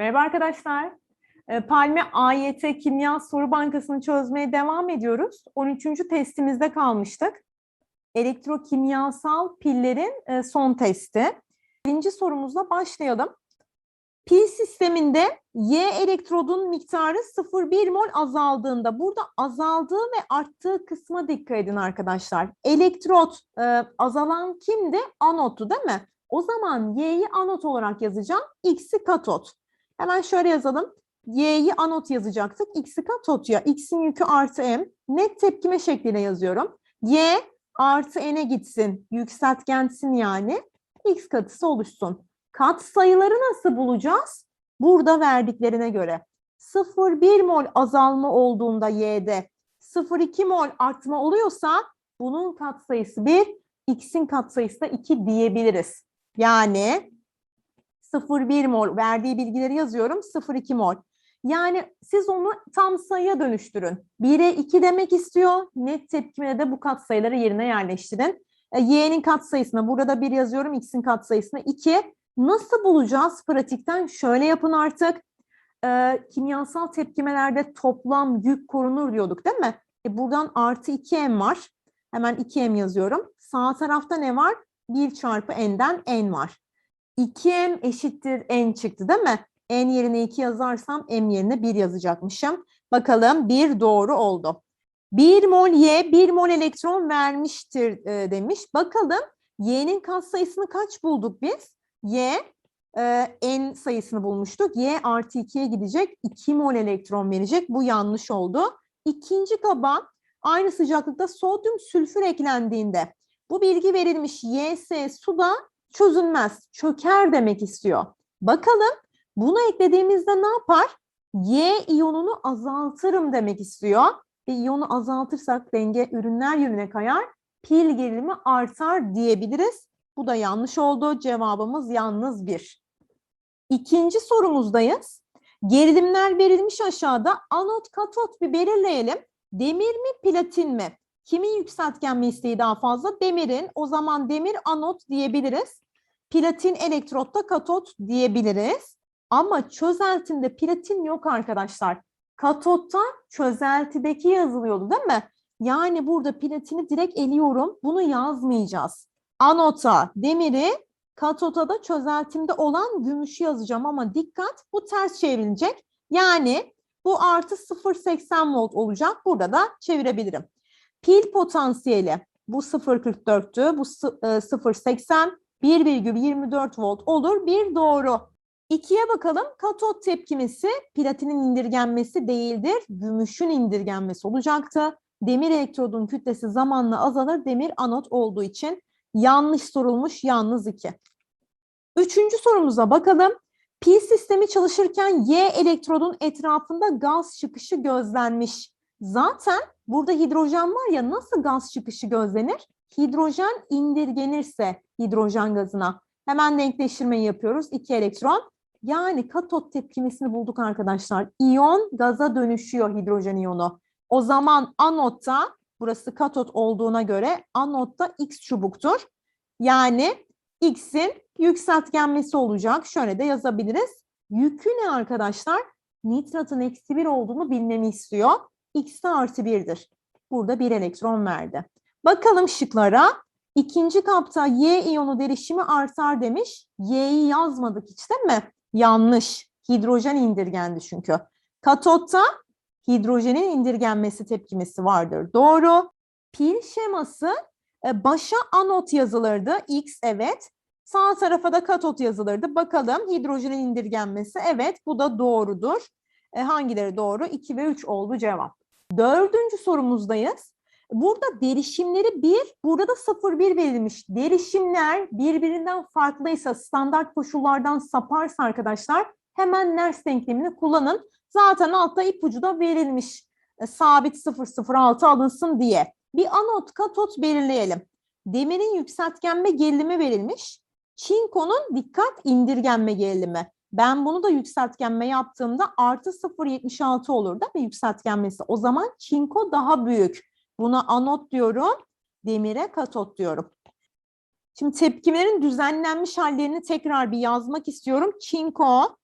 Merhaba arkadaşlar. Ee, Palme AYT Kimya Soru Bankası'nı çözmeye devam ediyoruz. 13. testimizde kalmıştık. Elektrokimyasal pillerin e, son testi. Birinci sorumuzla başlayalım. Pil sisteminde Y elektrodun miktarı 0,1 mol azaldığında burada azaldığı ve arttığı kısma dikkat edin arkadaşlar. Elektrot e, azalan kimdi? Anottu değil mi? O zaman Y'yi anot olarak yazacağım. X'i katot. Hemen şöyle yazalım. Y'yi anot yazacaktık. X'i katot ya. X'in yükü artı M. Net tepkime şekliyle yazıyorum. Y artı N'e gitsin. Yükseltgensin yani. X katısı oluşsun. Kat sayıları nasıl bulacağız? Burada verdiklerine göre. 0,1 mol azalma olduğunda Y'de 0,2 mol artma oluyorsa bunun katsayısı 1, X'in katsayısı da 2 diyebiliriz. Yani 0,1 mol verdiği bilgileri yazıyorum 0,2 mol. Yani siz onu tam sayıya dönüştürün. 1'e 2 demek istiyor. Net tepkimine de bu katsayıları yerine yerleştirin. E, Y'nin katsayısına burada 1 yazıyorum. X'in katsayısına 2. Nasıl bulacağız pratikten? Şöyle yapın artık. E, kimyasal tepkimelerde toplam yük korunur diyorduk değil mi? E, buradan artı 2M var. Hemen 2M yazıyorum. Sağ tarafta ne var? 1 çarpı N'den N var. 2M eşittir N çıktı değil mi? N yerine 2 yazarsam M yerine 1 yazacakmışım. Bakalım 1 doğru oldu. 1 mol Y 1 mol elektron vermiştir e, demiş. Bakalım Y'nin katsayısını kaç bulduk biz? Y e, N sayısını bulmuştuk. Y artı 2'ye gidecek 2 mol elektron verecek. Bu yanlış oldu. İkinci kaba aynı sıcaklıkta sodyum sülfür eklendiğinde bu bilgi verilmiş YS suda çözünmez, çöker demek istiyor. Bakalım bunu eklediğimizde ne yapar? Y iyonunu azaltırım demek istiyor. Ve iyonu azaltırsak denge ürünler yönüne kayar, pil gerilimi artar diyebiliriz. Bu da yanlış oldu. Cevabımız yalnız bir. İkinci sorumuzdayız. Gerilimler verilmiş aşağıda. Anot, katot bir belirleyelim. Demir mi, platin mi? Kimin yükseltgen isteği daha fazla? Demirin. O zaman demir anot diyebiliriz. Platin elektrotta katot diyebiliriz. Ama çözeltimde platin yok arkadaşlar. Katotta çözeltideki yazılıyordu değil mi? Yani burada platini direkt eliyorum. Bunu yazmayacağız. Anota demiri, katota da çözeltimde olan gümüşü yazacağım ama dikkat bu ters çevrilecek. Yani bu artı 0.80 volt olacak. Burada da çevirebilirim. Pil potansiyeli bu 0.44'tü. Bu 0.80 1,24 volt olur. Bir doğru. İkiye bakalım. Katot tepkimesi platinin indirgenmesi değildir. Gümüşün indirgenmesi olacaktı. Demir elektrodun kütlesi zamanla azalır. Demir anot olduğu için yanlış sorulmuş. Yalnız iki. Üçüncü sorumuza bakalım. Pil sistemi çalışırken Y elektrodun etrafında gaz çıkışı gözlenmiş. Zaten burada hidrojen var ya nasıl gaz çıkışı gözlenir? Hidrojen indirgenirse hidrojen gazına. Hemen denkleştirmeyi yapıyoruz. İki elektron. Yani katot tepkimesini bulduk arkadaşlar. İyon gaza dönüşüyor hidrojen iyonu. O zaman anotta, burası katot olduğuna göre anotta X çubuktur. Yani X'in yükseltgenmesi olacak. Şöyle de yazabiliriz. Yükü ne arkadaşlar? Nitratın eksi bir olduğunu bilmemi istiyor. X'de artı birdir. Burada bir elektron verdi. Bakalım şıklara. İkinci kapta Y iyonu derişimi artar demiş. Y'yi yazmadık hiç değil mi? Yanlış. Hidrojen indirgendi çünkü. Katotta hidrojenin indirgenmesi tepkimesi vardır. Doğru. Pil şeması e, başa anot yazılırdı. X evet. Sağ tarafa da katot yazılırdı. Bakalım hidrojenin indirgenmesi evet bu da doğrudur. E, hangileri doğru? 2 ve 3 oldu cevap. Dördüncü sorumuzdayız. Burada derişimleri 1, burada da 0,1 verilmiş. Derişimler birbirinden farklıysa, standart koşullardan saparsa arkadaşlar hemen Nernst denklemini kullanın. Zaten altta ipucu da verilmiş. E, sabit 0,06 alınsın diye. Bir anot, katot belirleyelim. Demirin yükseltgenme gerilimi verilmiş. Çinkonun dikkat indirgenme gerilimi. Ben bunu da yükseltgenme yaptığımda artı 0,76 olur değil mi yükseltgenmesi? O zaman çinko daha büyük. Buna anot diyorum, demire katot diyorum. Şimdi tepkimelerin düzenlenmiş hallerini tekrar bir yazmak istiyorum. Çinko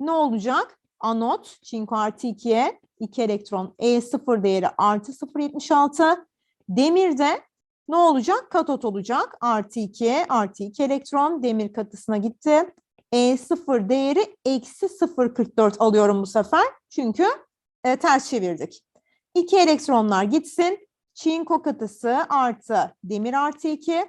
ne olacak? Anot çinko artı 2'ye 2 elektron E0 değeri artı 0.76. Demirde ne olacak? Katot olacak. Artı 2 artı 2 elektron demir katısına gitti. E0 değeri eksi 0.44 alıyorum bu sefer. Çünkü e, ters çevirdik. 2 elektronlar gitsin. Çinko katısı artı demir artı 2.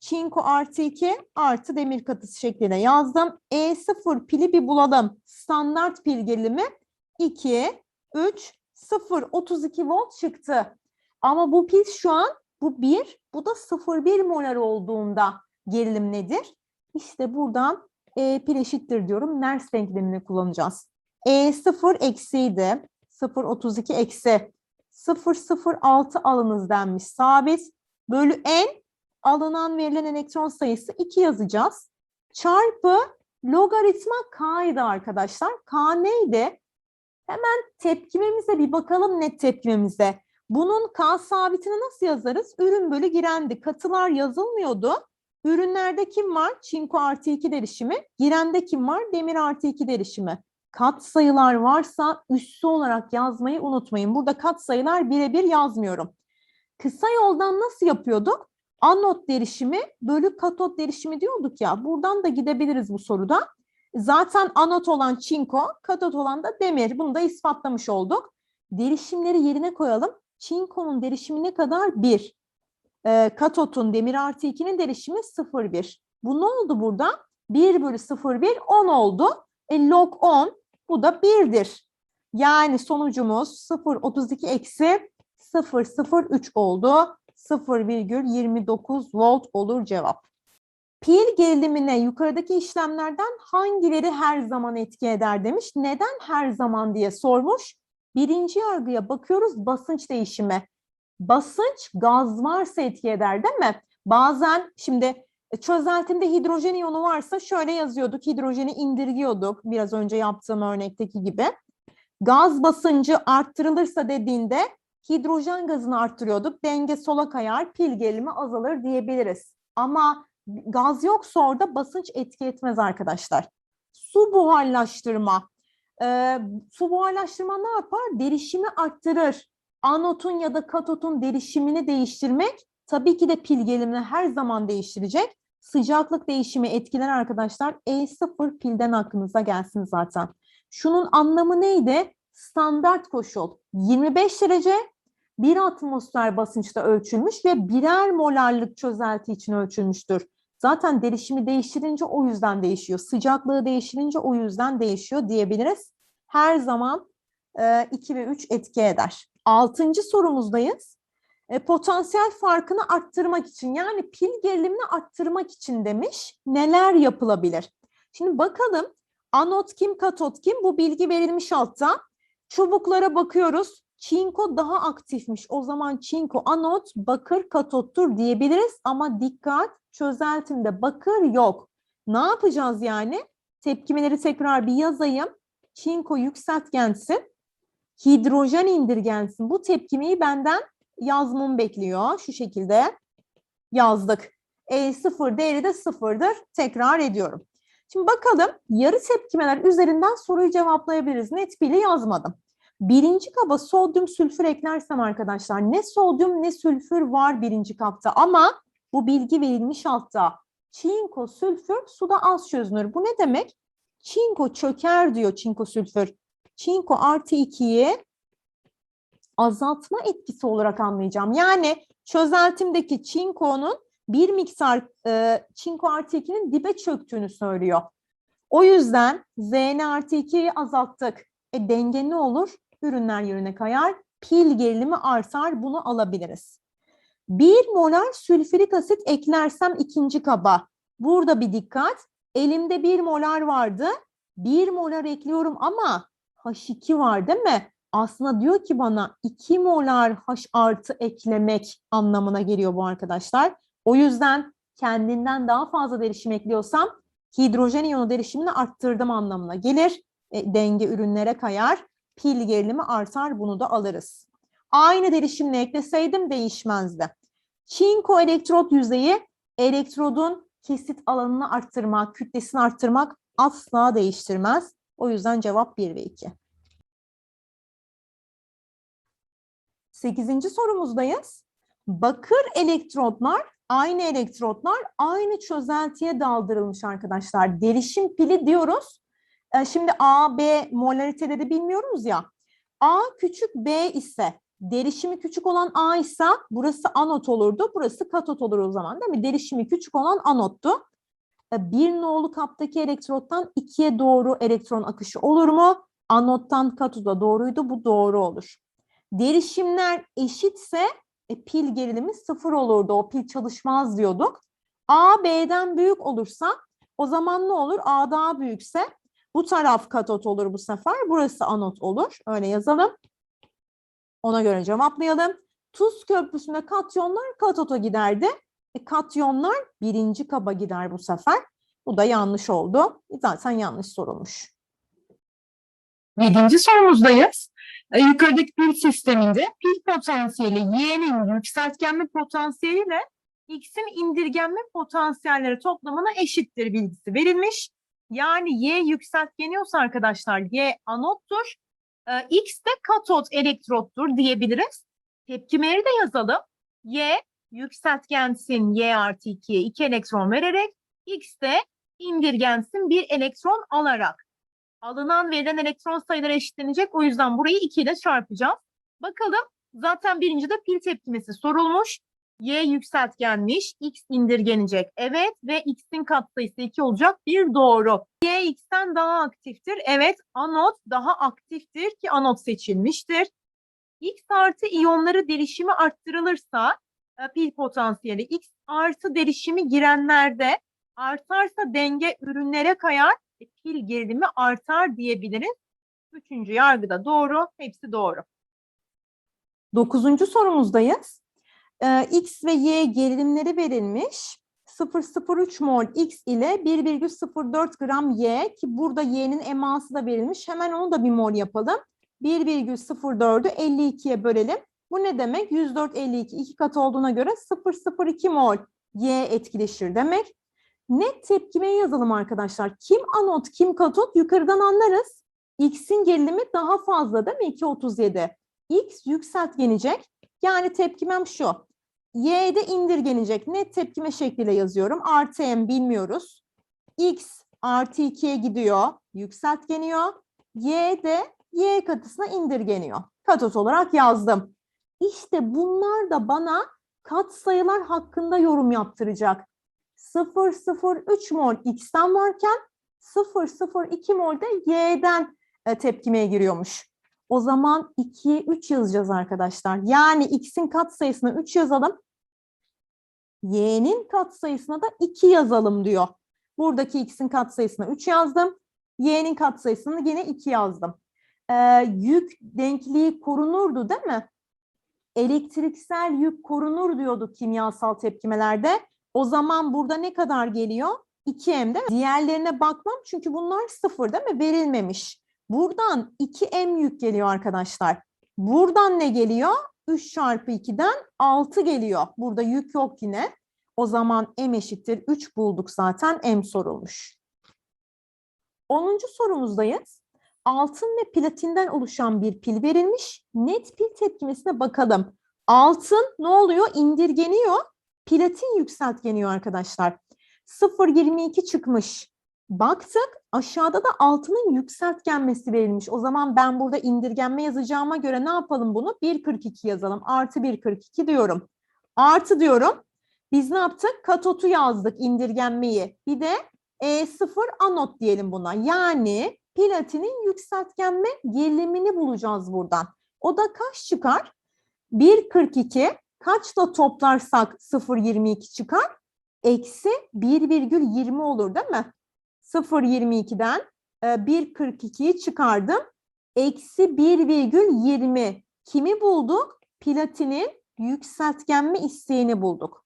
Çinko artı 2 artı demir katısı şeklinde yazdım. E0 pili bir bulalım. Standart pil gerilimi 2, 3, 0, 32 volt çıktı. Ama bu pil şu an bu 1, bu da 0,1 molar olduğunda gerilim nedir? İşte buradan E pil eşittir diyorum. Nernst denklemini kullanacağız. E0 eksiydi. 0,32 eksi. 0,06 alınız denmiş sabit. Bölü n alınan verilen elektron sayısı 2 yazacağız. Çarpı logaritma k'ydı arkadaşlar. K neydi? Hemen tepkimemize bir bakalım net tepkimemize. Bunun K sabitini nasıl yazarız? Ürün bölü girendi. Katılar yazılmıyordu. Ürünlerde kim var? Çinko artı 2 derişimi. Girende kim var? Demir artı 2 derişimi. Kat sayılar varsa üssü olarak yazmayı unutmayın. Burada kat sayılar birebir yazmıyorum. Kısa yoldan nasıl yapıyorduk? Anot derişimi bölü katot derişimi diyorduk ya. Buradan da gidebiliriz bu soruda. Zaten anot olan çinko, katot olan da demir. Bunu da ispatlamış olduk. Derişimleri yerine koyalım. Çinkonun derişimi ne kadar? 1. Ee, katotun demir artı 2'nin derişimi 0,1. Bu ne oldu burada? 1 bölü 0,1 10 oldu. E, log 10 bu da 1'dir. Yani sonucumuz 0,32 eksi 0,03 oldu. 0,29 volt olur cevap. Pil gerilimine yukarıdaki işlemlerden hangileri her zaman etki eder demiş. Neden her zaman diye sormuş. Birinci yargıya bakıyoruz basınç değişimi. Basınç gaz varsa etki eder değil mi? Bazen şimdi e, çözeltinde hidrojen iyonu varsa şöyle yazıyorduk. Hidrojeni indirgiyorduk biraz önce yaptığım örnekteki gibi. Gaz basıncı arttırılırsa dediğinde hidrojen gazını arttırıyorduk. Denge sola kayar, pil gerilimi azalır diyebiliriz. Ama gaz yoksa orada basınç etki etmez arkadaşlar. Su buharlaştırma. Ee, su buharlaştırma ne yapar? Derişimi arttırır. Anotun ya da katotun derişimini değiştirmek tabii ki de pil gerilimini her zaman değiştirecek. Sıcaklık değişimi etkiler arkadaşlar. E0 pilden aklınıza gelsin zaten. Şunun anlamı neydi? Standart koşul 25 derece 1 atmosfer basınçta ölçülmüş ve birer molarlık çözelti için ölçülmüştür. Zaten derişimi değiştirince o yüzden değişiyor. Sıcaklığı değiştirince o yüzden değişiyor diyebiliriz. Her zaman 2 ve 3 etki eder. Altıncı sorumuzdayız. E, potansiyel farkını arttırmak için yani pil gerilimini arttırmak için demiş neler yapılabilir? Şimdi bakalım anot kim katot kim bu bilgi verilmiş altta. Çubuklara bakıyoruz. Çinko daha aktifmiş. O zaman çinko anot bakır katottur diyebiliriz ama dikkat çözeltimde bakır yok. Ne yapacağız yani? Tepkimeleri tekrar bir yazayım. Çinko yükseltgensin. Hidrojen indirgensin. Bu tepkimeyi benden yazmamı bekliyor. Şu şekilde yazdık. E sıfır değeri de sıfırdır. Tekrar ediyorum. Şimdi bakalım yarı tepkimeler üzerinden soruyu cevaplayabiliriz. Net bile yazmadım. Birinci kaba sodyum sülfür eklersem arkadaşlar ne sodyum ne sülfür var birinci kapta ama bu bilgi verilmiş altta. Çinko sülfür suda az çözünür. Bu ne demek? Çinko çöker diyor çinko sülfür. Çinko artı 2'yi azaltma etkisi olarak anlayacağım. Yani çözeltimdeki çinkonun bir miktar e, çinko artı 2'nin dibe çöktüğünü söylüyor. O yüzden Zn artı 2'yi azalttık. E denge ne olur? Ürünler yönüne kayar. Pil gerilimi artar. Bunu alabiliriz. 1 molar sülfürik asit eklersem ikinci kaba. Burada bir dikkat. Elimde 1 molar vardı. 1 molar ekliyorum ama H2 var değil mi? Aslında diyor ki bana 2 molar H artı eklemek anlamına geliyor bu arkadaşlar. O yüzden kendinden daha fazla derişim ekliyorsam hidrojen iyonu derişimini arttırdım anlamına gelir. E, denge ürünlere kayar. Pil gerilimi artar bunu da alırız. Aynı derişimle ekleseydim değişmezdi. Çinko elektrot yüzeyi elektrodun kesit alanını arttırmak, kütlesini arttırmak asla değiştirmez. O yüzden cevap 1 ve 2. Sekizinci sorumuzdayız. Bakır elektrotlar, aynı elektrotlar aynı çözeltiye daldırılmış arkadaşlar. Derişim pili diyoruz. Ee, Şimdi A, B molariteleri bilmiyoruz ya. A küçük B ise derişimi küçük olan A ise burası anot olurdu. Burası katot olur o zaman değil mi? Derişimi küçük olan anottu. Ee, Bir nolu kaptaki elektrottan ikiye doğru elektron akışı olur mu? Anottan katoda doğruydu. Bu doğru olur. Derişimler eşitse e, pil gerilimi sıfır olurdu. O pil çalışmaz diyorduk. A B'den büyük olursa o zaman ne olur? A daha büyükse bu taraf katot olur bu sefer. Burası anot olur. Öyle yazalım. Ona göre cevaplayalım. Tuz köprüsünde katyonlar katota giderdi. E, katyonlar birinci kaba gider bu sefer. Bu da yanlış oldu. Zaten yanlış sorulmuş. Yedinci sorumuzdayız. E, Yukarıdaki pil sisteminde pil potansiyeli Y'nin yükseltgenme potansiyeliyle X'in indirgenme potansiyelleri toplamına eşittir bilgisi verilmiş. Yani Y yükseltgeniyorsa arkadaşlar Y anottur, e, X de katot elektrottur diyebiliriz. Tepkimeleri de yazalım. Y yükseltgensin Y artı 2'ye 2 elektron vererek X de indirgensin bir elektron alarak alınan verilen elektron sayıları eşitlenecek. O yüzden burayı 2 ile çarpacağız. Bakalım zaten birincide pil tepkimesi sorulmuş. Y yükseltgenmiş, X indirgenecek. Evet ve X'in katsayısı 2 olacak. Bir doğru. Y X'ten daha aktiftir. Evet anot daha aktiftir ki anot seçilmiştir. X artı iyonları derişimi arttırılırsa pil potansiyeli X artı derişimi girenlerde artarsa denge ürünlere kayar e, pil gerilimi artar diyebiliriz. Üçüncü yargıda doğru, hepsi doğru. Dokuzuncu sorumuzdayız. Ee, X ve Y gerilimleri verilmiş. 0,03 mol X ile 1,04 gram Y ki burada Y'nin eması da verilmiş. Hemen onu da bir mol yapalım. 1,04'ü 52'ye bölelim. Bu ne demek? 104, 52 iki katı olduğuna göre 0,02 mol Y etkileşir demek. Net tepkimeyi yazalım arkadaşlar. Kim anot, kim katot yukarıdan anlarız. X'in gerilimi daha fazla değil mi? 2,37. X yükseltgenecek. Yani tepkimem şu. Y'de indirgenecek. Net tepkime şekliyle yazıyorum. Artı M bilmiyoruz. X artı 2'ye gidiyor. Yükseltgeniyor. Y de Y katısına indirgeniyor. Katot olarak yazdım. İşte bunlar da bana katsayılar hakkında yorum yaptıracak. 0,03 mol X'ten varken 0,02 mol de Y'den e, tepkimeye giriyormuş. O zaman 2'ye 3 yazacağız arkadaşlar. Yani X'in katsayısına 3 yazalım. Y'nin katsayısına da 2 yazalım diyor. Buradaki X'in katsayısına 3 yazdım. Y'nin katsayısını yine 2 yazdım. Ee, yük denkliği korunurdu değil mi? Elektriksel yük korunur diyorduk kimyasal tepkimelerde. O zaman burada ne kadar geliyor? 2M de. Diğerlerine bakmam çünkü bunlar sıfır değil mi? Verilmemiş. Buradan 2M yük geliyor arkadaşlar. Buradan ne geliyor? 3 çarpı 2'den 6 geliyor. Burada yük yok yine. O zaman M eşittir 3 bulduk zaten. M sorulmuş. 10. sorumuzdayız. Altın ve platinden oluşan bir pil verilmiş. Net pil tepkimesine bakalım. Altın ne oluyor? İndirgeniyor. Platin yükseltgeniyor arkadaşlar. 0,22 çıkmış. Baktık aşağıda da altının yükseltgenmesi verilmiş. O zaman ben burada indirgenme yazacağıma göre ne yapalım bunu? 1,42 yazalım. Artı 1,42 diyorum. Artı diyorum. Biz ne yaptık? Katotu yazdık indirgenmeyi. Bir de E0 anot diyelim buna. Yani platinin yükseltgenme gerilimini bulacağız buradan. O da kaç çıkar? 1,42 kaçla toplarsak 0,22 çıkar? Eksi 1,20 olur değil mi? 0,22'den 1,42'yi çıkardım. Eksi 1,20 kimi bulduk? Platinin yükseltgenme isteğini bulduk.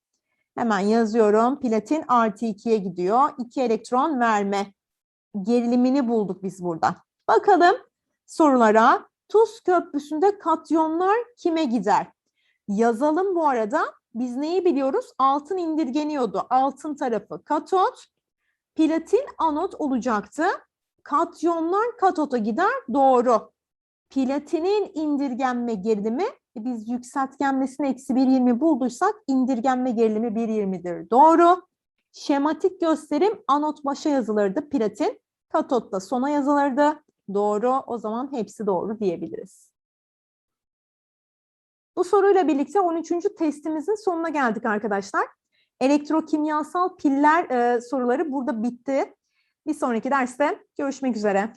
Hemen yazıyorum. Platin artı 2'ye gidiyor. 2 elektron verme gerilimini bulduk biz burada. Bakalım sorulara. Tuz köprüsünde katyonlar kime gider? Yazalım bu arada. Biz neyi biliyoruz? Altın indirgeniyordu. Altın tarafı katot, platin anot olacaktı. Katyonlar katota gider. Doğru. Platinin indirgenme gerilimi e, biz yükseltgenmesini eksi 1.20 bulduysak indirgenme gerilimi 1.20'dir. Doğru. Şematik gösterim anot başa yazılırdı platin. Katot da sona yazılırdı. Doğru. O zaman hepsi doğru diyebiliriz. Bu soruyla birlikte 13. testimizin sonuna geldik arkadaşlar. Elektrokimyasal piller e, soruları burada bitti. Bir sonraki derste görüşmek üzere.